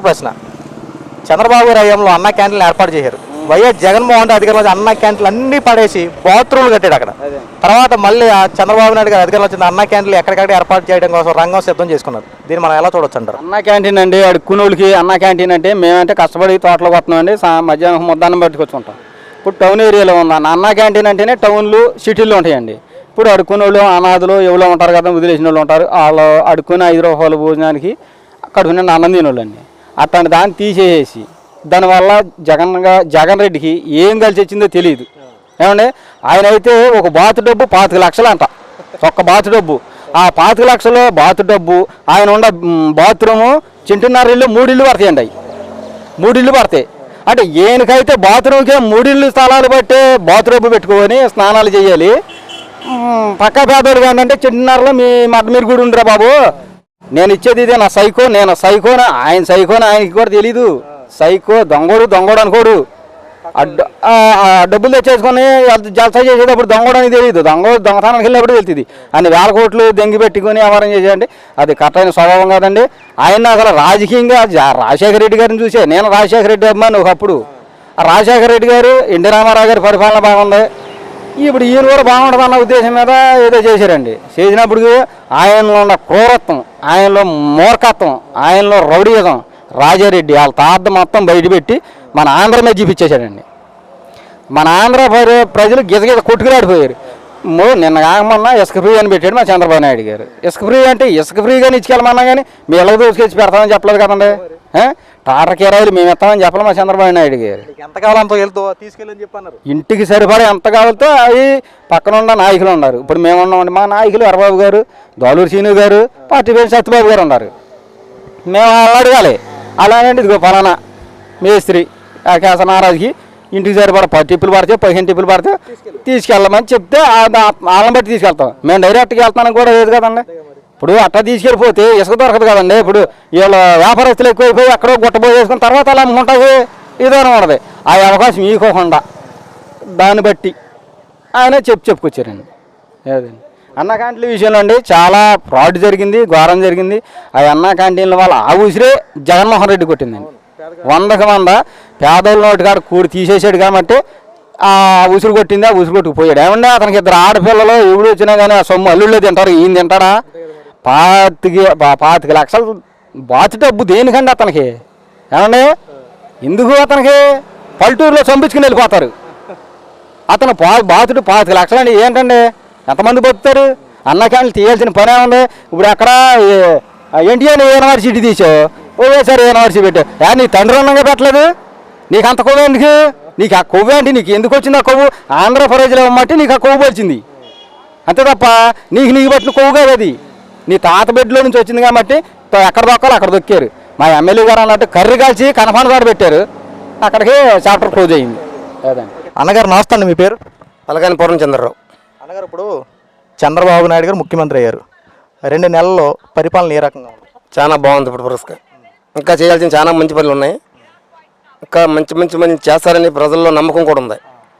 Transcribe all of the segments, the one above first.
ప్రశ్న. చంద్రబాబు గారి హయాంలో అన్న క్యాంటీన్లు ఏర్పాటు చేశారు. వైఎస్ జగన్మోహన్ రెడ్డి అధికారులు అన్న క్యాంటీన్లు అన్ని పడేసి బాత్రూమ్లు కట్టాడు అక్కడ. తర్వాత మళ్ళీ ఆ చంద్రబాబు నాయుడు గారు అధికారులు వచ్చిన అన్న క్యాంటీన్లు ఎక్కడికక్కడ ఏర్పాటు చేయడం కోసం రంగం సిద్ధం చేసుకున్నారు. దీన్ని మనం ఎలా చూడొచ్చు అంటారు? అన్న క్యాంటీన్ అండి అడుక్కునోళ్ళకి అన్న క్యాంటీన్ అంటే మేమంటే కష్టపడి తోటలోకి వస్తున్నామండి సా మధ్యాహ్నం ముద్దాన్నం పట్టుకొచ్చుకుంటాం. ఇప్పుడు టౌన్ ఏరియాలో ఉంది అన్న క్యాంటీన్ అంటేనే టౌన్లు సిటీల్లో ఉంటాయండి. ఇప్పుడు అడుక్కునోళ్ళు అనాథులు ఎవరో ఉంటారు కదా వదిలేసిన వాళ్ళు ఉంటారు. వాళ్ళు అడుక్కుని ఐదు రూపాయల భోజనానికి కడుపు నిండా అన్నం తినోళ్ళండి. అట్లాంటి దాన్ని తీసేసి దానివల్ల జగన్ జగన్ రెడ్డికి ఏం కలిసి వచ్చిందో తెలియదు ఏమండి? ఆయన అయితే ఒక బాతు డబ్బు పాతిక లక్షలు అంట. ఒక్క బాతు డబ్బు. ఆ పాతిక లక్షలు బాతు డబ్బు ఆయన ఉన్న బాత్రూము చింటున్నర ఇల్లు మూడిల్లు పడతాయండి అవి. మూడిల్లు పడతాయి. అంటే ఈయనకైతే బాత్రూమ్కే మూడిల్లు స్థలాలు బట్టే బాత్రూమ్ పెట్టుకొని స్నానాలు చేయాలి. పక్క పేదోళ్ళు ఏంటంటే చిన్నరలో మీ మట మీరు కూడా ఉండరా బాబు? నేను ఇచ్చేది ఇదే నా సైకో నేను సైకోన? ఆయన సైకోన? ఆయనకి కూడా తెలీదు. సైకో దొంగోడు దొంగోడు అనుకోడు. డబ్బులు తెచ్చేసుకొని జలసా చేసేటప్పుడు దొంగడానికి తెలియదు దొంగ దొంగతనానికి వెళ్ళినప్పుడు వెళ్తుంది. అని వేల కోట్లు దెంగి పెట్టుకొని వ్యవహారం చేసేయండి అది కట్టైన స్వభావం కాదండి. ఆయన అసలు రాజకీయంగా రాజశేఖర రెడ్డి గారిని చూసే నేను రాజశేఖర రెడ్డి అమ్మాను ఒకప్పుడు. రాజశేఖర రెడ్డి గారు ఎన్టీ రామారావు గారి పరిపాలన బాగుంది. ఇప్పుడు ఈయన కూడా బాగుంటుంది అన్న ఉద్దేశం మీద ఏదో చేశారండి. చేసినప్పుడు ఆయనలో ఉన్న క్రూరత్వం ఆయనలో మూర్ఖత్వం ఆయనలో రౌడీయుగం రాజారెడ్డి వాళ్ళ తాత మొత్తం బయటపెట్టి మన ఆంధ్ర మీద చూపించేశాడండి. మన ఆంధ్ర ప్రజలు గిజగిజ కొట్టుకులాడిపోయారు. మో నిన్న కాకమన్నా ఇసుక ఫ్రీ అని పెట్టాడు మా చంద్రబాబు నాయుడు గారు. ఇసుక ఫ్రీ అంటే ఇసుక ఫ్రీగానే ఇచ్చుకెళ్ళమన్నా కానీ మీ ఇళ్ళకి దోసుకొచ్చి పెడతామని చెప్పలేదు కదండి. ఏ? టాటా కిరాయిలు మేము ఇస్తామని చెప్పలేదు మా చంద్రబాబు నాయుడు గారు. ఎంత కావాలంతో వెళ్తూ తీసుకెళ్ళని చెప్పి అన్నారు ఇంటికి సరిపడా ఎంత కావాలితే అవి పక్కన ఉన్న నాయకులు ఉన్నారు. ఇప్పుడు మేము ఉన్నామండి మా నాయకులు వరబాబు గారు దోలూరు సీను గారు పార్టీ పేరు సత్యబాబు గారు ఉన్నారు. మేము వాళ్ళు అడగాలి. అలానండి ఇదిగో ఫలానా మేస్త్రి ఆ కేస నారాజుకి ఇంటికి సరిపడా పది టిప్పులు పడితే పదిహేను టిప్పులు పడితే తీసుకెళ్ళమని చెప్తే వాళ్ళని బట్టి తీసుకెళ్తాం. మేము డైరెక్ట్గా వెళ్తానికి కూడా లేదు కదండి. ఇప్పుడు అట్టా తీసుకెళ్ళిపోతే ఇసుక దొరకదు కదండి. ఇప్పుడు వీళ్ళ వ్యాపారస్తులు ఎక్కువైపోయి ఎక్కడో గుట్టబోయేసుకున్న తర్వాత అలా అమ్ముకుంటుంది ఇదేనా ఉండదు ఆ అవకాశం ఈకోకుండా దాన్ని బట్టి ఆయన చెప్పు చెప్పుకొచ్చారండి. అదండి అన్న క్యాంటీన్ల విషయంలో అండి చాలా ఫ్రాడ్ జరిగింది ఘోరం జరిగింది. ఆ అన్న క్యాంటీన్ల వల్ల ఆ ఉసిరే జగన్మోహన్ రెడ్డి కొట్టిందండి. వందకు వంద పేదోళ్ళ నోటి కాడ కూడి తీసేసాడు కాబట్టి ఆ ఉసురు కొట్టింది ఆ ఉసురు కొట్టుకుపోయాడు. ఏమంటే అతనికి ఇద్దరు ఆడపిల్లలు ఎవడు వచ్చినా కానీ ఆ సొమ్ము అల్లుళ్ళు తింటారు ఈయన తింటాడా? పాతికి పాతిక లక్షలు బాతు డబ్బు దేనికండి అతనికి? ఏమండి? ఎందుకు అతనికి? పల్లెటూరులో చంపించుకుని వెళ్ళిపోతారు. అతను పా బాతుడు పాతిక లక్షలండి. ఏంటండి? ఎంతమంది బతుకుతారు? అన్న క్యాంటీన్లు తీయాల్సిన పనే ఉంది ఇప్పుడు అక్కడ ఎన్టీఆర్ యూనివర్సిటీ తీసావు ఓవేసారి యూనివర్సిటీ పెట్టావు యా నీ తండ్రి ఉన్నంగా పెట్టలేదు? నీకు అంత కొవ్వు ఎందుకు? నీకు ఆ కొవ్వు ఏంటి? నీకు ఎందుకు వచ్చింది ఆ కొవ్వు? ఆంధ్ర ప్రజలు ఇవ్వమంటే నీకు ఆ కొవ్వు వచ్చింది అంతే తప్ప నీకు నీకు పట్టిన కొవ్వు కాదు అది. నీ తాత బిడ్డలో నుంచి వచ్చింది కాబట్టి తో- ఎక్కడ దొక్కాలో అక్కడ దొక్కారు. మా ఎమ్మెల్యే గారు అన్నట్టు కర్రీ కాల్చి కనఫాన్ కాడ పెట్టారు. అక్కడికి చాప్టర్ క్లోజ్ అయింది. అదండి అన్నగారు నమస్తే అండి మీ పేరు? పలకాని పూర్ణ చంద్రరావు. అన్నగారు ఇప్పుడు చంద్రబాబు నాయుడు గారు ముఖ్యమంత్రి అయ్యారు. రెండు నెలల్లో పరిపాలన ఏ రకంగా ఉంది? చాలా బాగుంది ఇప్పుడు పురస్కారం. ఇంకా చేయాల్సిన చాలా మంచి పనులు ఉన్నాయి. ఇంకా మంచి మంచి మంచి చేస్తారని ప్రజల్లో నమ్మకం కూడా ఉంది.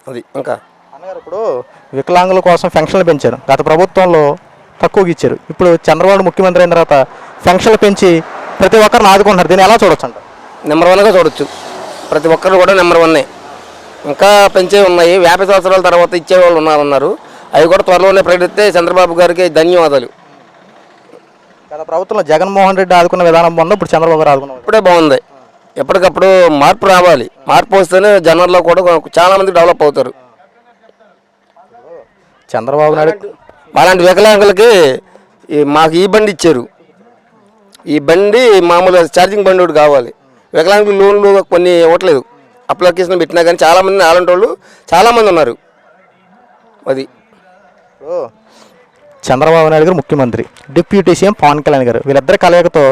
అది ఇంకా. అన్నగారు ఇప్పుడు వికలాంగుల కోసం ఫెన్షన్లు పెంచారు. గత ప్రభుత్వంలో తక్కువకి ఇచ్చారు ఇప్పుడు చంద్రబాబు ముఖ్యమంత్రి అయిన తర్వాత ఫెన్షన్లు పెంచి ప్రతి ఒక్కరిని ఆదుకుంటున్నారు. దీన్ని ఎలా చూడొచ్చు అంట నెంబర్ వన్గా చూడొచ్చు. ప్రతి ఒక్కరు కూడా నెంబర్ వన్నే ఇంకా పెంచే ఉన్నాయి. యాభై సంవత్సరాల తర్వాత ఇచ్చేవాళ్ళు ఉన్నారన్నారు. అవి కూడా త్వరలోనే ప్రకటిస్తే చంద్రబాబు గారికి ధన్యవాదాలు. గత ప్రభుత్వంలో జగన్మోహన్ రెడ్డి ఆదుకున్న విధానం బాగుంది ఇప్పుడు చంద్రబాబు గారు ఆదుకున్న విధానం. ఇప్పుడే బాగుంది. ఎప్పటికప్పుడు మార్పు రావాలి. మార్పు వస్తేనే జనాల్లో కూడా చాలా మంది డెవలప్ అవుతారు. చంద్రబాబు నాయుడు అలాంటి వికలాంగులకి ఈ మాకు ఈ బండి ఇచ్చారు. ఈ బండి మామూలు ఛార్జింగ్ బండి ఒకటి కావాలి. వికలాంగులు లోన్లు కొన్ని ఇవ్వట్లేదు. అప్లికేషన్ పెట్టినా కానీ చాలామంది అలాంటి వాళ్ళు చాలామంది ఉన్నారు. అది. చంద్రబాబు నాయుడు గారు ముఖ్యమంత్రి. డిప్యూటీ సీఎం పవన్ కళ్యాణ్ గారు. వీళ్ళిద్దరి కలయికతో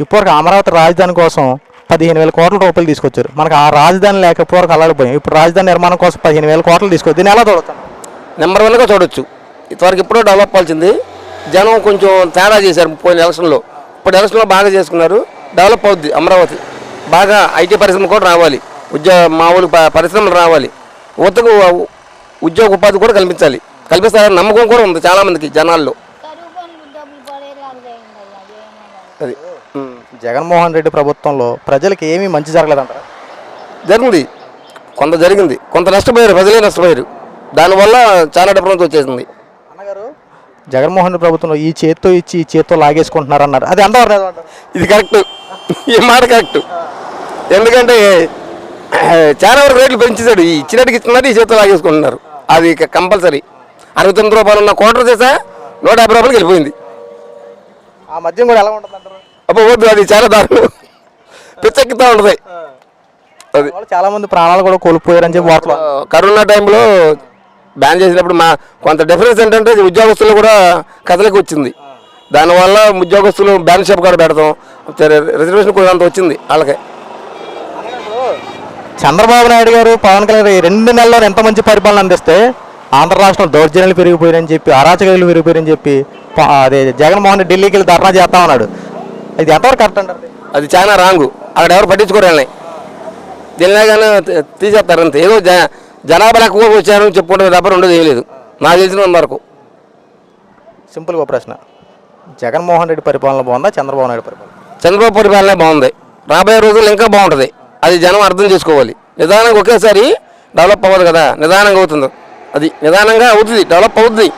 ఇప్పటివరకు అమరావతి రాజధాని కోసం పదిహేను వేల కోట్ల రూపాయలు తీసుకొచ్చారు. మనకు ఆ రాజధాని లేక ఇప్పటివరకు అల్లాడిపోయాం ఇప్పుడు రాజధాని నిర్మాణం కోసం పదిహేను వేల కోట్లు తీసుకొచ్చి దీన్ని ఎలా చూడొచ్చు? నెంబర్ వన్గా చూడొచ్చు. ఇంతవరకు ఎప్పుడో డెవలప్ అవ్వాల్సింది. జనం కొంచెం తేడా చేశారు పోయిన ఎలక్షన్లో. ఇప్పుడు ఎలక్షన్లో బాగా చేసుకున్నారు. డెవలప్ అవుద్ది అమరావతి. బాగా ఐటీ పరిశ్రమ కూడా రావాలి. ఉద్యోగ మామూలు పరిశ్రమలు రావాలి. యువతకు ఉద్యోగ ఉపాధి కూడా కల్పించాలి. కల్పిస్తారని నమ్మకం కూడా ఉంది చాలామందికి జనాల్లో. అది. జగన్మోహన్ రెడ్డి ప్రభుత్వంలో ప్రజలకు ఏమీ మంచి జరగలేదంటారా? జరిగింది. కొంత జరిగింది. కొంత నష్టపోయారు. ప్రజలే నష్టపోయారు. దానివల్ల చాలా డిఫరెన్స్ వచ్చేసింది. జగన్మోహన్ రెడ్డి ప్రభుత్వంలో ఈ చేత్తో ఇచ్చి ఈ చేత్తో లాగేసుకుంటున్నారు అన్నారు. అది అంటారు? ఇది కరెక్ట్. ఈ మాట కరెక్ట్. ఎందుకంటే చాలా వరకు రేట్లు పెంచేశాడు. ఈ ఇచ్చినట్టుకి ఇస్తున్నారు ఈ చేతితో లాగేసుకుంటున్నారు. అది కంపల్సరీ. అరవై తొమ్మిది రూపాయలు ఉన్న క్వార్టర్ చేసా? నూట యాభై రూపాయలకి వెళ్ళిపోయింది. ఆ మద్యం కూడా ఎలా ఉంటుంది అంటారు అప్పుడు వద్దు అది చాలా దారుణం. పిచ్చెక్కుతూ ఉంటుంది. అది. చాలా మంది ప్రాణాలు కూడా కోల్పోయారని చెప్పి వార్తలు. కరోనా టైంలో బ్యాన్ చేసినప్పుడు మా కొంత డిఫరెన్స్ ఏంటంటే ఉద్యోగస్తులు కూడా కథలకు వచ్చింది. దానివల్ల ఉద్యోగస్తులు బ్యాన్ షాప్ కూడా పెడతాం. రిజర్వేషన్ కూడా అంత వచ్చింది వాళ్ళకి. చంద్రబాబు నాయుడు గారు పవన్ కళ్యాణ్ రెండు నెలల్లో ఎంత మంచి పరిపాలన అందిస్తే ఆంధ్ర రాష్ట్రంలో దౌర్జన్యాలు పెరిగిపోయారని చెప్పి అరాచకాలు పెరిగిపోయారని చెప్పి అదే జగన్మోహన్ రెడ్డి ఢిల్లీకి వెళ్ళి ధర్నా చేస్తా ఉన్నాడు. ఇది ఎంతవరకు కరెక్ట్ అంటారు? అది చాలా రాంగు అక్కడ ఎవరు పట్టించుకోరు వాళ్ళని. దీనిలాగానే తీసేస్తారు అంతే. ఏదో జనాభా ఎక్కువ వచ్చారని చెప్పుకుంటే తప్ప ఉండదు ఏం లేదు. నాకు తెలిసిన వరకు. సింపుల్గా ప్రశ్న. జగన్మోహన్ రెడ్డి పరిపాలన బాగుందా? చంద్రబాబు నాయుడు పరిపాలన? చంద్రబాబు పరిపాలనే బాగుంది. రాబోయే రోజుల్లో ఇంకా బాగుంటుంది. అది జనం అర్థం చేసుకోవాలి. నిదానంగా ఒకేసారి డెవలప్ అవ్వదు కదా. నిదానంగా అవుతుంది. అది నిదానంగా అవుతుంది డెవలప్ అవుతుంది.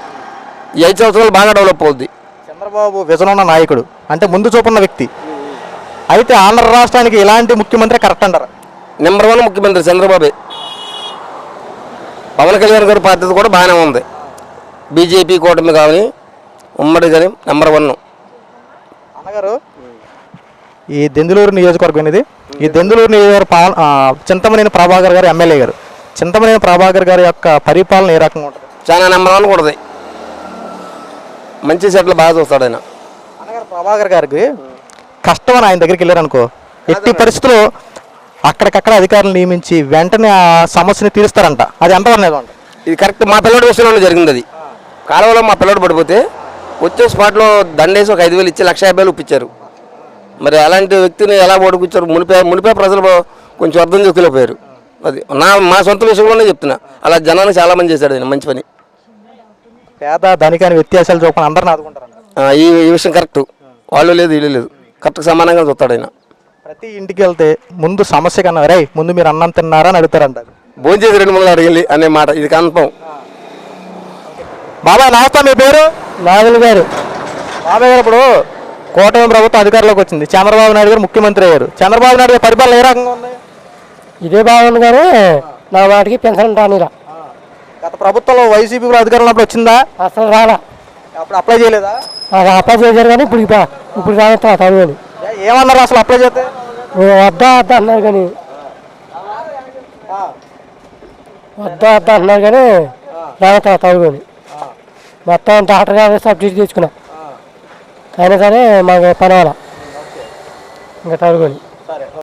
ఈ ఐదు సంవత్సరాలు బాగా డెవలప్ అవుద్ది. చంద్రబాబు విజన్ ఉన్న నాయకుడు. అంటే ముందు చూపున్న వ్యక్తి. అయితే ఆంధ్ర రాష్ట్రానికి ఇలాంటి ముఖ్యమంత్రి కరెక్ట్ అంటారా? నెంబర్ వన్ ముఖ్యమంత్రి చంద్రబాబే. పవన్ కళ్యాణ్ గారి పద్ధతి కూడా బాగానే ఉంది. బీజేపీ కూటమి కానీ ఉమ్మడి కానీ నెంబర్ వన్ అన్నగారు ఈ దెందులూరు నియోజకవర్గం ఇది ఈ దెందులూరు నియోజకవర్గ చింతమనేని ప్రభాకర్ గారు ఎమ్మెల్యే గారు. చింతమనేని ప్రభాకర్ గారి యొక్క పరిపాలన ఏ రకంగా ఉంటుంది? చాలా నెంబర్ వన్ కూడా మంచి సెట్లు బాగా చూస్తాడు ఆయన. అన్నగారు ప్రభాకర్ గారికి కష్టం అని ఆయన దగ్గరికి వెళ్ళారు అనుకో ఎట్టి పరిస్థితుల్లో అక్కడికక్కడ అధికారులు నియమించి వెంటనే ఆ సమస్యని తీరుస్తారంట. అది ఎంతవరకు నిజం? అంట ఇది కరెక్ట్. మా పిల్లడి విషయంలో జరిగింది అది. కాలువలో మా పిల్లడు పడిపోతే వచ్చే స్పాట్లో దండేసి ఒక ఐదు వేలు ఇచ్చి లక్ష యాభై వేలు ఇప్పించారు మరి అలాంటి వ్యక్తిని ఎలా ఓడిపించారు? మునిపే మునిపే ప్రజలు కొంచెం అర్థం చేసుకోలేకపోయారు. అది నా మా సొంత విషయంలోనే చెప్తున్నా. అలా జనానికి చాలా మంది చేశాడు ఆయన. మంచి పని. పేద ధనిక అని వ్యత్యాసాలు చూపని అందరిని ఆదుకుంటారంట. ఆ, ఈ ఈ విషయం కరెక్ట్. వాళ్ళు లేదు వీళ్ళు లేదు. కరెక్ట్ సమానంగా చూస్తాడు ఆయన. ప్రతి ఇంటికి వెళ్తే ముందు సమస్య కన్నా రే ముందు మీరు అన్నం తిన్నారా? అని అడుగుతారంట. భోంచేసి రెండు మూడు అడిగింది అనే మాట ఇది కన్ఫర్మ్. బాబాయ్ నమస్తే మీ పేరు? నాగులు గారు. బాబాయ్ గారు ఇప్పుడు కూటమి ప్రభుత్వం అధికారంలోకి వచ్చింది. చంద్రబాబు నాయుడు గారు ముఖ్యమంత్రి అయ్యారు. చంద్రబాబు నాయుడు గారి పరిపాలన ఏ రకంగా ఉంది? ఇదే బాగుంది కానీ నా వాటికి పెన్షన్ రానిరా. గత ప్రభుత్వంలో వైసీపీ కూడా అధికారంలో ఉన్నప్పుడు వచ్చిందా? అసలు రాలా. అప్పుడు అప్లై చేయలేదా? అప్లై చేశారు కానీ ఇప్పుడు ఇప్ప- ఇప్పుడు రాస్తా చదువుని ఏ- ఏమన్నారు అసలు అప్లై చేస్తే? వద్దా వద్దా అన్నారు కానీ. వద్దా వద్దా అన్నారు కానీ రాగతా చదువుని మొత్తం డాక్టర్ గారు సబ్సిడీ తీసుకున్నా. అయినా సరే మాకు పని వాళ్ళ ఇంకా చదువుకొని